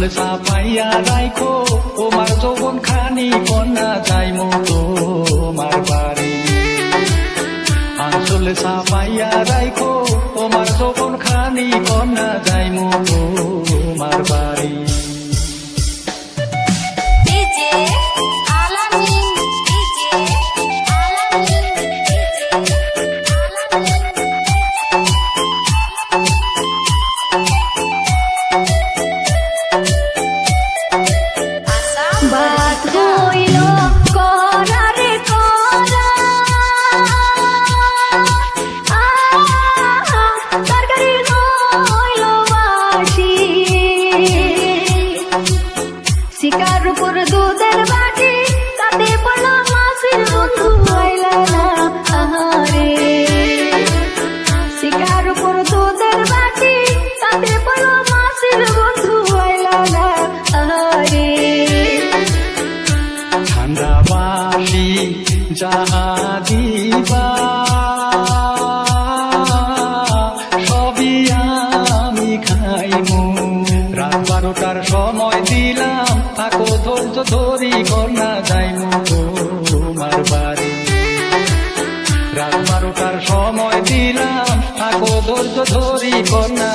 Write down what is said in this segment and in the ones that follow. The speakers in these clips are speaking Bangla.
আঞ্চলে চাপাইয়া রাইখো। তোমার যৌবন খানি কন্যা যাইমু তোমার বাড়ি। আঞ্চলে চাপাইয়া রাইখো, তোমার যৌবন খানি কন্যা যাইমু তোমার উপর দুধের বাটি, তাতে পড়ল মাছের বন্ধু আইলা না, আহারে। শিকার ঠান্ডা বাসি যাহা দিবা। ধরি কন্যা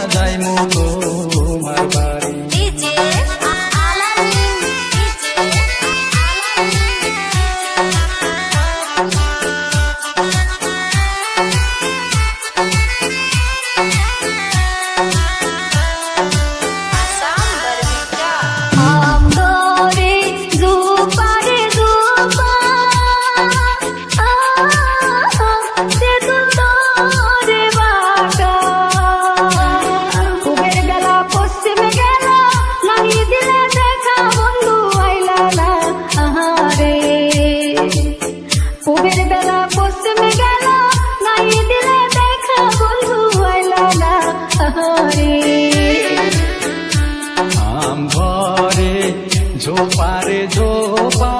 ঝোপারে ঝোপা,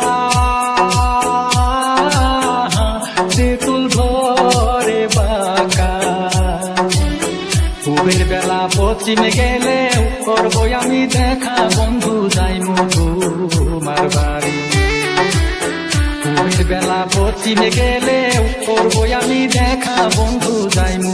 তেঁতুল ধরে বাঁকা। বেলা গেলে করব আমি দেখা, বন্ধু যাইমু তোমার বাড়ি। কুবের বেলা গেলে করব আমি দেখা, বন্ধু যাই যাইমু